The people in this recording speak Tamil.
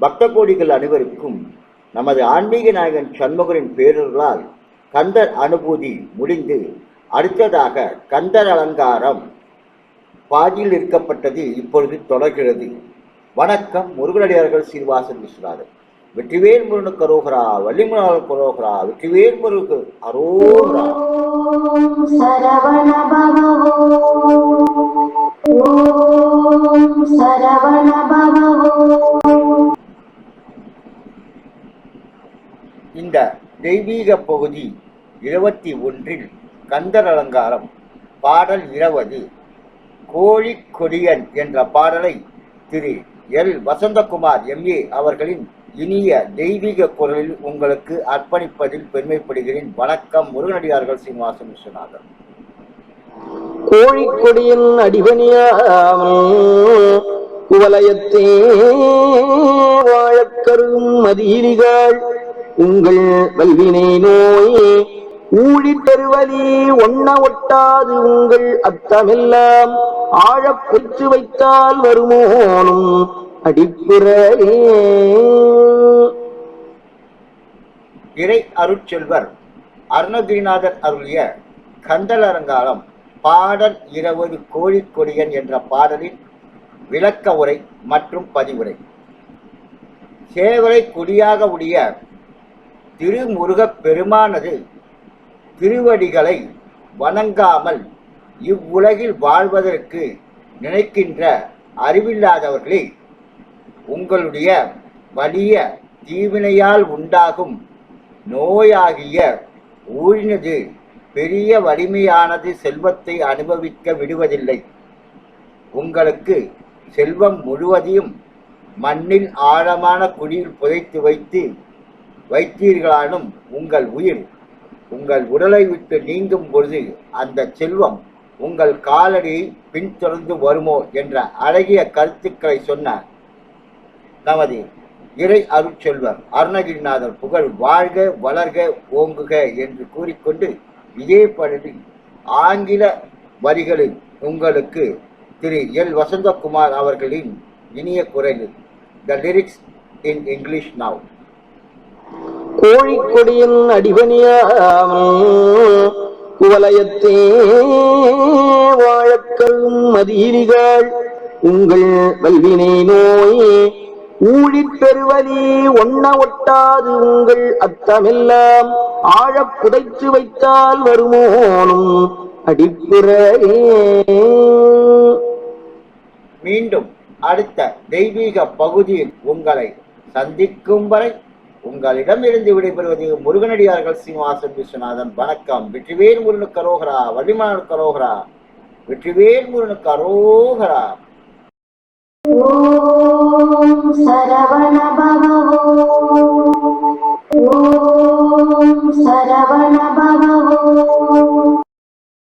பக்த கோடிகள் அனைவருக்கும் நமது ஆன்மீக நாயகன் சண்முகரின் பேரர்களால் கந்தர் அனுபூதி முடிந்து அடுத்ததாக கந்தர் அலங்காரம் பாதியில் இருக்கப்பட்டது இப்பொழுது தொடர்கிறது. வணக்கம் முருகனடியார்கள் சீர்வாசன் விஸ்வநாதன். வெற்றிவேல் முருகனுக்கு அரோகரா வள்ளிமுனாள் கரோகரா வெற்றிவேல் முருகு அரோகரா. சரவண ஓம் சரவண இந்த தெய்வீக பகுதி இருபத்தி ஒன்றில் கந்தர் அலங்காரம் பாடல் இருபது கோழி கொடியன் என்ற பாடலை திரு எல். வசந்தகுமார் எம்ஏ அவர்களின் இனிய தெய்வீக குரலில் உங்களுக்கு அர்ப்பணிப்பதில் பெருமைப்படுகிறேன் வணக்கம் முருகனடியார்கள் சீனிவாசன் விஸ்வநாதன். கோழிக்கொடியின் அடிபணியாமல் குவலயத்தே வாழக்கரும் மதியிலிகள் உங்கள் வல்வினை நோய் ஊழி பெறுவதி ஒண்ண ஒட்டாது உங்கள் அத்தமெல்லாம் ஆழப் பெற்று வைத்தால் வருமோனும் அடிப்புறையே இறை அருட்செல்வர் அருணகிரிநாதர் அருளிய கந்தலரங்காலம் பாடல் இருபது கோழி கொடியன் என்ற பாடலின் விளக்க உரை மற்றும் பதிவுரை. சேவலை குடியாக உடைய திருமுருகப் பெருமானது திருவடிகளை வணங்காமல் இவ்வுலகில் வாழ்வதற்கு நினைக்கின்ற அறிவில்லாதவர்களே உங்களுடைய வலிய தீவினையால் உண்டாகும் நோயாகிய ஊழினது பெரிய வலிமையானது செல்வத்தை அனுபவிக்க விடுவதில்லை. உங்களுக்கு செல்வம் முழுவதையும் மண்ணில் ஆழமான குழியில் புதைத்து வைத்து வைத்தீர்களானும் உங்கள் உயிர். உங்கள் உடலை விட்டு நீங்கும் பொழுது அந்த செல்வம் உங்கள் காலடியை பின்தொடர்ந்து வருமோ என்ற அழகிய கருத்துக்களை சொன்ன நமது இறை அருட்செல்வர் அருணகிரிநாதர் புகழ் வாழ்க வளர்க ஓங்குக என்று கூறிக்கொண்டு இதே படத்தில் ஆங்கில வரிகளில் உங்களுக்கு திரு எல். வசந்தகுமார் அவர்களின் இனிய குரலில் the lyrics in English now கோழிக்கொடியின் அடிபணியாமல் குவலயத்தே வாழக்கரும் மதியிலிகள் உங்கள் வல்வினை நோய் ஊழிற் பெருவலி ஒன்ன ஒட்டாது உங்கள் அத்தமெல்லாம் ஆழப் புதைத்து வைத்தால் வருமோனும் அடிப்புறையே மீண்டும் அடுத்த தெய்வீக பகுதியில் உங்களை சந்திக்கும் வரை உங்களிடம் இருந்து விடைபெறுவது முருகனடியார்கள் சீனிவாசன் விஸ்வநாதன். வணக்கம். வெற்றிவேல் முருகனுக்கு அரோகரா வள்ளிமலனுக்கு அரோகரா. வெற்றிவேல் முருகனுக்கு அரோகரா. சரவணபவ